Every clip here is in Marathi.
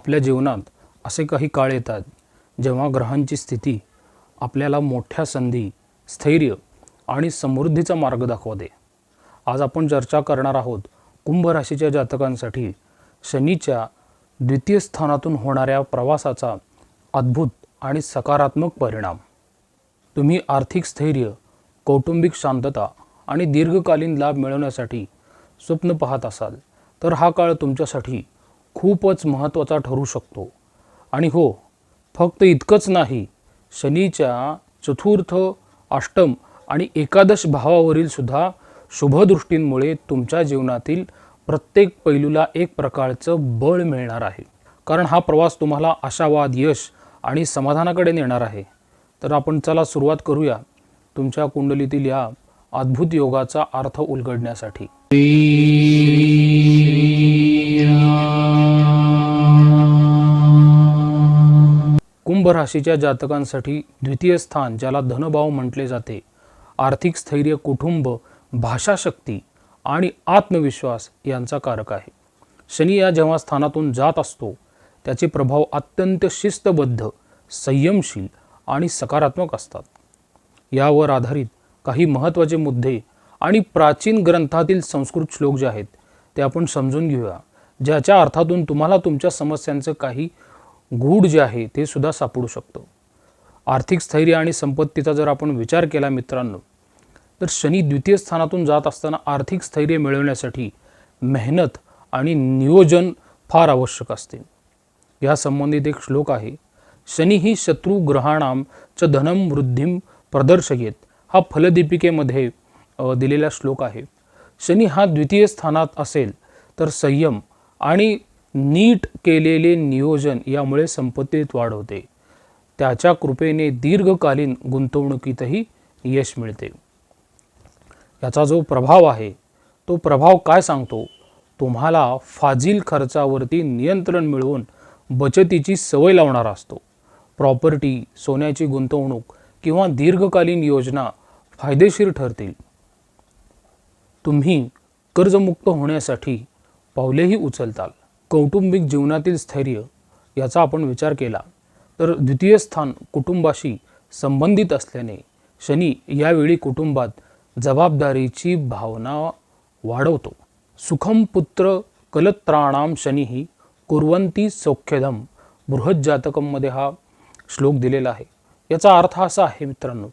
आपल्या जीवनात असे काही काळ येतात जेव्हा ग्रहांची स्थिती आपल्याला मोठ्या संधी स्थैर्य आणि समृद्धीचा मार्ग दाखवते. आज आपण चर्चा करणार आहोत कुंभ राशीच्या जातकांसाठी शनीच्या द्वितीय स्थानातून होणाऱ्या प्रवासाचा अद्भुत आणि सकारात्मक परिणाम. तुम्ही आर्थिक स्थैर्य कौटुंबिक शांतता आणि दीर्घकालीन लाभ मिळवण्यासाठी स्वप्न पाहत असाल तर हा काळ तुमच्यासाठी खूपच महत्त्वाचा ठरू शकतो. आणि हो फक्त इतकंच नाही शनीच्या चतुर्थ अष्टम आणि एकादश भावावरील सुद्धा शुभदृष्टींमुळे तुमच्या जीवनातील प्रत्येक पैलूला एक प्रकारचं बळ मिळणार आहे. कारण हा प्रवास तुम्हाला आशावाद यश आणि समाधानाकडे नेणार आहे. तर आपण चला सुरुवात करूया तुमच्या कुंडलीतील या अद्भुत योगाचा अर्थ उलगडण्यासाठी. कुंभ राशीच्या जातकांसाठी द्वितीय स्थान ज्याला धनभाव म्हटले जाते. आर्थिक स्थैर्य कुटुंब भाषाशक्ती आणि आत्मविश्वास यांचा कारक आहे. शनी या जेव्हा स्थानातून जात असतो त्याचे प्रभाव अत्यंत शिस्तबद्ध संयमशील आणि सकारात्मक असतात. यावर आधारित काही महत्त्वाचे मुद्दे आणि प्राचीन ग्रंथातील संस्कृत श्लोक जे आहेत ते आपण समजून घेऊया ज्याच्या अर्थातून तुम्हाला तुमच्या समस्यांचं काही गूढ जे आहे ते सुद्धा सापडू शकतो. आर्थिक स्थैर्य आणि संपत्तीचा जर आपण विचार केला मित्रांनो तर शनी द्वितीय स्थानातून जात असताना आर्थिक स्थैर्य मिळवण्यासाठी मेहनत आणि नियोजन फार आवश्यक असते. या संबंधित एक श्लोक आहे शनी ही शत्रू ग्रहाणाम च धनम वृद्धिम प्रदर्शयेत. हा फलदीपिकेमध्ये दिलेला श्लोक आहे. शनी हा द्वितीय स्थानात असेल तर संयम आणि नीट केलेले नियोजन यामुळे संपत्तीत वाढ होते. त्याच्या कृपेने दीर्घकालीन गुंतवणुकीतही यश मिळते. याचा जो प्रभाव आहे तो प्रभाव काय सांगतो? तुम्हाला फाजील खर्चावरती नियंत्रण मिळवून बचतीची सवय लावणारा असतो. प्रॉपर्टी सोन्याची गुंतवणूक किंवा दीर्घकालीन योजना फायदेशीर ठरतील. तुम्ही कर्जमुक्त होण्यासाठी पावलेही उचलताल. कौटुंबिक जीवनातील स्थैर्य याचा आपण विचार केला तर द्वितीय स्थान कुटुंबाशी संबंधित असल्याने शनी यावेळी कुटुंबात जबाबदारीची भावना वाढवतो. सुखम पुत्र कलत्राणाम शनीही कुर्वंती सौख्यधम बृहज्जातकममध्ये हा श्लोक दिलेला आहे. याचा अर्थ असा आहे मित्रांनो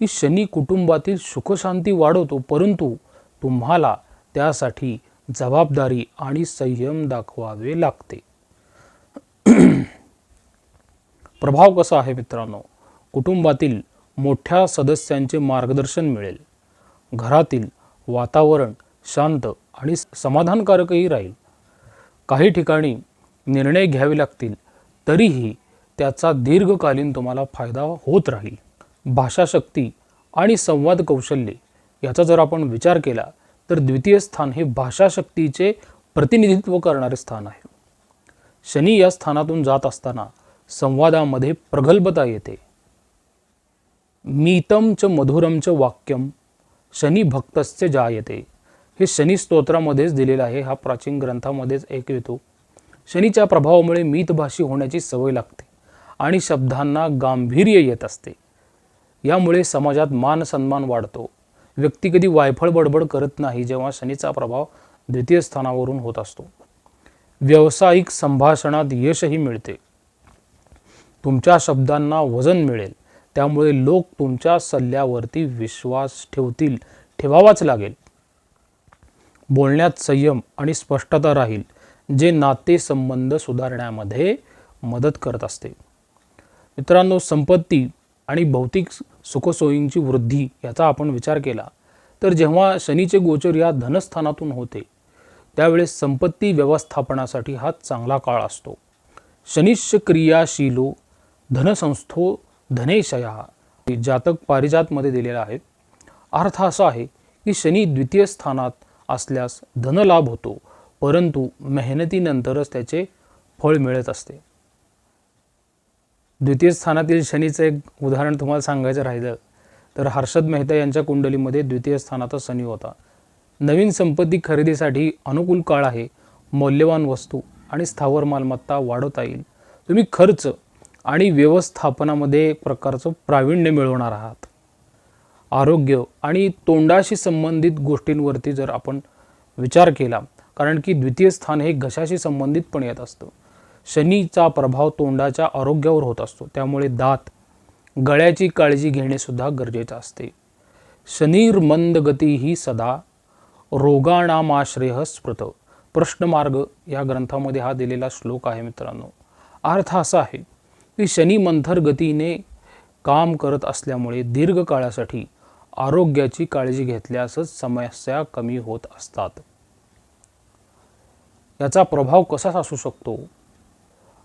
की शनी कुटुंबातील सुखशांती वाढवतो परंतु तुम्हाला त्यासाठी जबाबदारी आणि संयम दाखवावे लागते. प्रभाव कसा आहे मित्रांनो? कुटुंबातील मोठ्या सदस्यांचे मार्गदर्शन मिळेल. घरातील वातावरण शांत आणि समाधानकारकही राहील. काही ठिकाणी निर्णय घ्यावे लागतील तरीही त्याचा दीर्घकालीन तुम्हाला फायदा होत राहील. भाषाशक्ती आणि संवाद कौशल्य याचा जर आपण विचार केला तर द्वितीय स्थान हे भाषाशक्तीचे प्रतिनिधित्व करणारे स्थान आहे. शनी या स्थानातून जात असताना संवादामध्ये प्रगल्भता येते. मीतम च मधुरम च वाक्यम शनी भक्तस्य जायते. हे शनी स्तोत्रामध्येच दिलेलं आहे. हा प्राचीन ग्रंथामध्येच एक येतो. शनीच्या प्रभावामुळे मितभाषी होण्याची सवय लागते आणि शब्दांना गांभीर्य येत असते. यामुळे समाजात मान सन्मान वाढतो. व्यक्ती कधी वायफळ बडबड करत नाही जेव्हा शनीचा प्रभाव द्वितीय स्थानावरून होत असतो. व्यावसायिक संभाषणात यशही मिळते. तुमच्या शब्दांना वजन मिळेल. त्यामुळे लोक तुमच्या सल्ल्यावरती विश्वास ठेवतील ठेवावाच लागेल. बोलण्यात संयम आणि स्पष्टता राहील जे नातेसंबंध सुधारण्यामध्ये मदत करत असते. मित्रांनो संपत्ती आणि भौतिक सुखसोयींची वृद्धी याचा आपण विचार केला तर जेव्हा शनीचे गोचर या धनस्थानातून होते त्यावेळेस संपत्ती व्यवस्थापनासाठी हा चांगला काळ असतो. शनिश्च क्रियाशीलो धनसंस्थो धनेशया जातक पारिजातमध्ये दिलेला आहे. अर्थ असा आहे की शनी द्वितीय स्थानात असल्यास धनलाभ होतो परंतु मेहनतीनंतरच त्याचे फळ मिळत असते. द्वितीय स्थानातील शनीचं एक उदाहरण तुम्हाला सांगायचं राहिलं तर हर्षद मेहता यांच्या कुंडलीमध्ये द्वितीय स्थानाचा शनी होता. नवीन संपत्ती खरेदीसाठी अनुकूल काळ आहे मौल्यवान वस्तू आणि स्थावर मालमत्ता वाढवता येईल. तुम्ही खर्च आणि व्यवस्थापनामध्ये एक प्रकारचं प्रावीण्य मिळवणार आहात. आरोग्य आणि तोंडाशी संबंधित गोष्टींवरती जर आपण विचार केला कारण की द्वितीय स्थान हे घशाशी संबंधित पण येत असतं. शनीचा प्रभाव तोंडाच्या आरोग्यावर होत असतो. त्यामुळे दात गळ्याची काळजी घेणेसुद्धा गरजेचं असते. शनीर्मंद गती ही सदा रोगाणामाश्रय स्मृत. प्रश्नमार्ग या ग्रंथामध्ये हा दिलेला श्लोक आहे मित्रांनो. अर्थ असा आहे की शनी मंथर गतीने काम करत असल्यामुळे दीर्घकाळासाठी आरोग्याची काळजी घेतल्यासच समस्या कमी होत असतात. याचा प्रभाव कसा असू शकतो?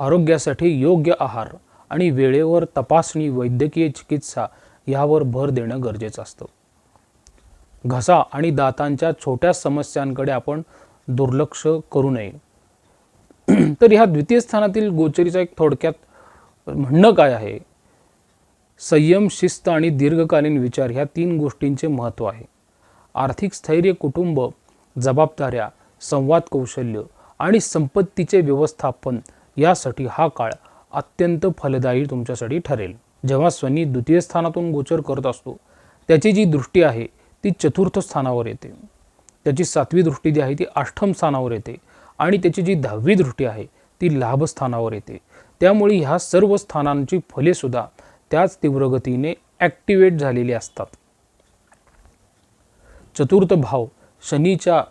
आरोग्यासाठी योग्य आहार आणि वेळेवर तपासणी वैद्यकीय चिकित्सा यावर भर देणं गरजेचं असतं. घसा आणि दातांच्या छोट्या समस्यांकडे आपण दुर्लक्ष करू नये. तर ह्या द्वितीय स्थानातील गोचरीचा एक थोडक्यात म्हणणं काय आहे? संयम शिस्त आणि दीर्घकालीन विचार ह्या तीन गोष्टींचे महत्त्व आहे. आर्थिक स्थैर्य कुटुंब जबाबदाऱ्या संवाद कौशल्य आणि संपत्तीचे व्यवस्थापन यासाठी हा काळ अत्यंत फलदायी तुमच्यासाठी ठरेल. जेव्हा शनी द्वितीय स्थानातून गोचर करत असतो त्याची जी दृष्टी आहे ती चतुर्थ स्थानावर येते. त्याची सातवी दृष्टी जी आहे ती अष्टम स्थानावर येते आणि त्याची जी दहावी दृष्टी आहे ती लाभ स्थानावर येते. त्यामुळे ह्या सर्व स्थानांची फले सुद्धा त्याच तीव्रगतीने ॲक्टिवेट झालेली असतात. चतुर्थ भाव शनीच्या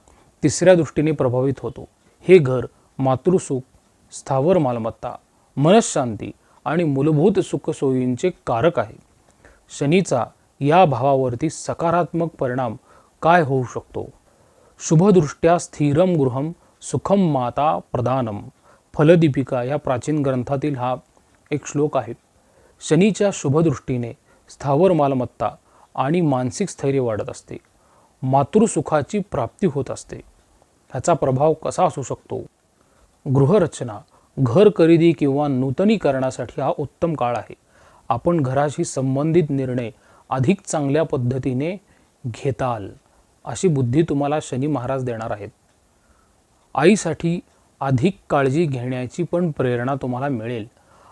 तिसऱ्या दृष्टीने प्रभावित होतो. हे घर मातृसुख स्थावर मालमत्ता मनशांती आणि मूलभूत सुखसोयींचे कारक आहे. शनीचा या भावावरती सकारात्मक परिणाम काय होऊ शकतो? शुभदृष्ट्या स्थिरम गृहम सुखम माता प्रदानम फलदीपिका या प्राचीन ग्रंथातील हा एक श्लोक आहे. शनीच्या शुभदृष्टीने स्थावर मालमत्ता आणि मानसिक स्थैर्य वाढत असते. मातृसुखाची प्राप्ती होत असते. ह्याचा प्रभाव कसा असू शकतो? गृहरचना घर खरेदी किंवा नूतनीकरणासाठी हा उत्तम काळ आहे. आपण घराशी संबंधित निर्णय अधिक चांगल्या पद्धतीने घेताल अशी बुद्धी तुम्हाला शनी महाराज देणार आहेत. आईसाठी अधिक काळजी घेण्याची पण प्रेरणा तुम्हाला मिळेल.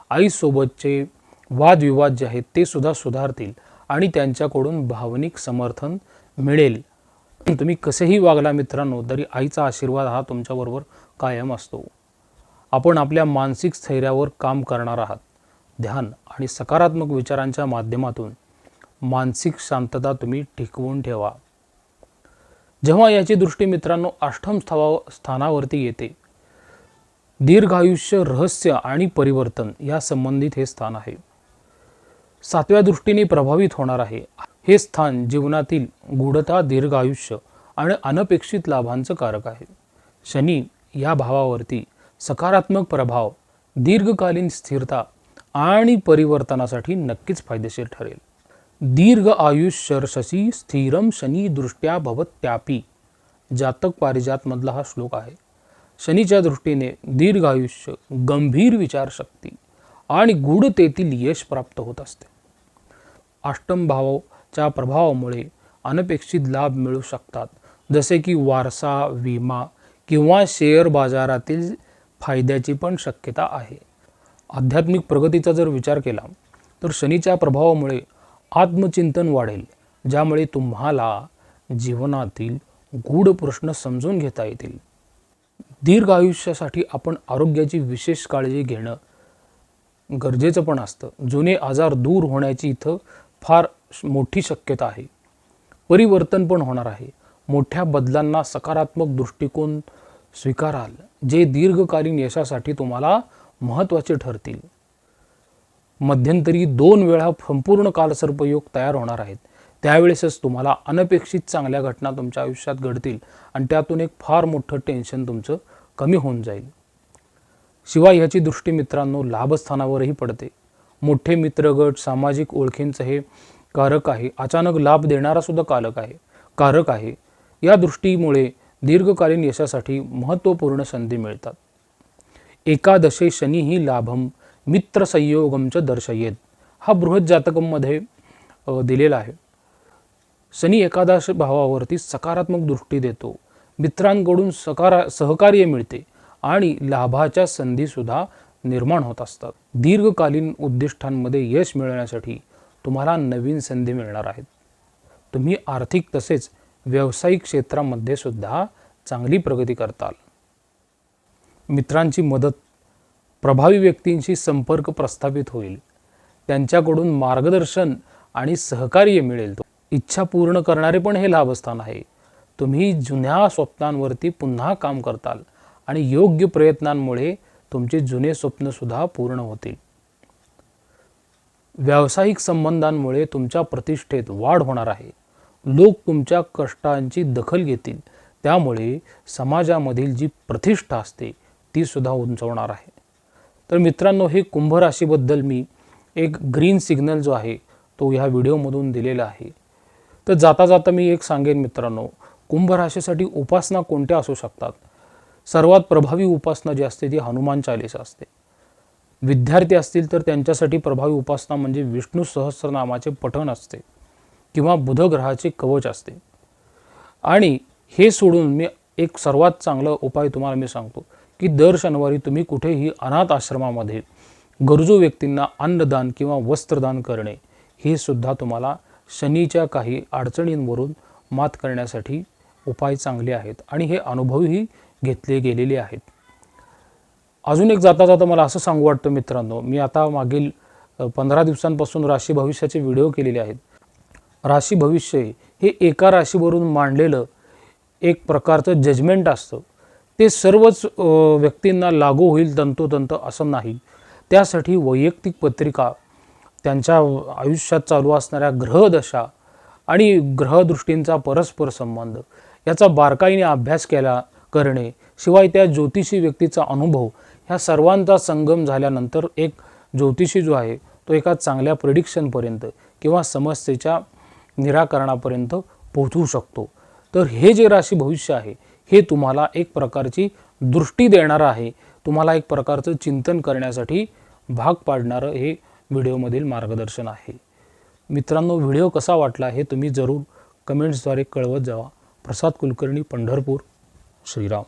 आईसोबतचे वादविवाद जे आहेत ते सुद्धा सुधारतील आणि त्यांच्याकडून भावनिक समर्थन मिळेल. तुम्ही कसेही वागला मित्रांनो तरी आईचा आशीर्वाद हा तुमच्याबरोबर कायम असतो. आपण आपल्या मानसिक स्थैर्यावर काम करणार आहात. ध्यान आणि सकारात्मक विचारांच्या माध्यमातून मानसिक शांतता तुम्ही टिकवून ठेवा. जेव्हा याची दृष्टी मित्रांनो अष्टम स्थावा स्थानावरती येते दीर्घायुष्य रहस्य आणि परिवर्तन या संबंधित हे स्थान आहे. सातव्या दृष्टीने प्रभावित होणार आहे. हे स्थान जीवनातील गूढता दीर्घ आयुष्य आणि अनपेक्षित लाभांचं कारक आहे. शनी या भावावरती सकारात्मक प्रभाव दीर्घकालीन स्थिरता आणि परिवर्तनासाठी नक्कीच फायदेशीर ठरेल. दीर्घ आयुष्यर्षसी स्थिरम शनी दृष्ट्या भवत्यापी जातक पारिजातमधला हा श्लोक आहे. शनीच्या दृष्टीने दीर्घ आयुष्य गंभीर विचारशक्ती आणि गूढतेतील यश प्राप्त होत असते. अष्टम भावाच्या प्रभावामुळे अनपेक्षित लाभ मिळू शकतात जसे की वारसा विमा किंवा शेअर बाजारातील फायद्याची पण शक्यता आहे. आध्यात्मिक प्रगतीचा जर विचार केला तर शनीच्या प्रभावामुळे आत्मचिंतन वाढेल ज्यामुळे तुम्हाला जीवनातील गूढ प्रश्न समजून घेता येतील. दीर्घ आयुष्यासाठी आपण आरोग्याची विशेष काळजी घेणं गरजेचं पण असतं. जुने आजार दूर होण्याची इथं फार मोठी शक्यता आहे. परिवर्तन पण होणार आहे. मोठ्या बदलांना सकारात्मक दृष्टिकोन स्वीकाराल जे दीर्घकालीन यशासाठी तुम्हाला महत्त्वाचे ठरतील. मध्यंतरी दोन वेळा संपूर्ण कालसर्पयोग तयार होणार आहेत. त्यावेळेसच तुम्हाला अनपेक्षित चांगल्या घटना तुमच्या आयुष्यात घडतील आणि त्यातून एक फार मोठं टेन्शन तुमचं कमी होऊन जाईल. शिवाय ह्याची दृष्टी मित्रांनो लाभस्थानावरही पडते. मोठे मित्रगट सामाजिक ओळखींचं हे कारक आहे. अचानक लाभ देणारा सुद्धा कालक आहे. कारक आहे. या दृष्टीमुळे दीर्घकालीन यशासाठी महत्त्वपूर्ण संधी मिळतात. एकादशे शनी ही लाभम मित्रसंयोगमच दर्शयेत. हा बृहत जातकमध्ये दिलेला आहे. शनी एकादश भावावरती सकारात्मक दृष्टी देतो. मित्रांकडून सकारा सहकार्य मिळते आणि लाभाच्या संधीसुद्धा निर्माण होत असतात. दीर्घकालीन उद्दिष्टांमध्ये यश मिळवण्यासाठी तुम्हाला नवीन संधी मिळणार आहेत. तुम्ही आर्थिक तसेच व्यावसायिक क्षेत्रामध्ये सुद्धा चांगली प्रगती करताल. मित्रांची मदत प्रभावी व्यक्तींशी संपर्क प्रस्थापित होईल. त्यांच्याकडून मार्गदर्शन आणि सहकार्य मिळेल. इच्छा पूर्ण करणारे पण हे लाभस्थान आहे. तुम्ही जुन्या स्वप्नांवरती पुन्हा काम करताल आणि योग्य प्रयत्नांमुळे तुमचे जुने स्वप्नसुद्धा पूर्ण होतील. व्यावसायिक संबंधांमुळे तुमच्या प्रतिष्ठेत वाढ होणार आहे. लोक तुमच्या कष्टांची दखल घेतील. त्यामुळे समाजामधील जी प्रतिष्ठा असते ती सुद्धा उंचवणार आहे. तर मित्रांनो हे कुंभ राशीबद्दल मी एक ग्रीन सिग्नल जो आहे तो ह्या व्हिडिओमधून दिलेला आहे. तर जाता जाता मी एक सांगेन मित्रांनो कुंभ राशीसाठी उपासना कोणत्या असू शकतात? सर्वात प्रभावी उपासना जी असते ती हनुमान चालिसा असते. विद्यार्थी असतील तर त्यांच्यासाठी प्रभावी उपासना म्हणजे विष्णू सहस्रनामाचे पठण असते. किंवा बुध ग्रहाचे कवच असते. आणि हे सोडून मी एक सर्वात चांगला उपाय तुम्हाला मी सांगतो की दर शनिवारी तुम्ही कुठेही अनाथ आश्रमामध्ये गरजू व्यक्तींना अन्नदान किंवा वस्त्रदान करणे हे सुद्धा तुम्हाला शनीच्या काही अडचणींवरून मात करण्यासाठी उपाय चांगले आहेत आणि हे अनुभवही घेतले गेलेले आहेत. अजून एक जाता जाता मला असं सांगू वाटतं मित्रांनो मी आता मागील पंधरा दिवसांपासून राशी भविष्याचे व्हिडिओ केलेले आहेत. राशी भविष्य हे एका राशीवरून मांडलेलं एक प्रकारचं जजमेंट असतं. ते सर्वच व्यक्तींना लागू होईल तंतोतंत असं नाही. त्यासाठी वैयक्तिक पत्रिका त्यांच्या आयुष्यात चालू असणाऱ्या ग्रहदशा आणि ग्रहदृष्टींचा परस्पर संबंध याचा बारकाईने अभ्यास केला करणे शिवाय त्या ज्योतिषी व्यक्तीचा अनुभव ह्या सर्वांचा संगम झाल्यानंतर एक ज्योतिषी जो आहे तो एका चांगल्या प्रिडिक्शनपर्यंत किंवा समस्येच्या निराकरणापर्यंत पोहोचवू शकतो. तर हे जे राशी भविष्य आहे हे तुम्हाला एक प्रकारची दृष्टी देणारं आहे. तुम्हाला एक प्रकारचं चिंतन करण्यासाठी भाग पाडणारं हे व्हिडिओमधील मार्गदर्शन आहे. मित्रांनो व्हिडिओ कसा वाटला हे तुम्ही जरूर कमेंट्सद्वारे कळवत जावा. प्रसाद कुलकर्णी पंढरपूर श्रीराम.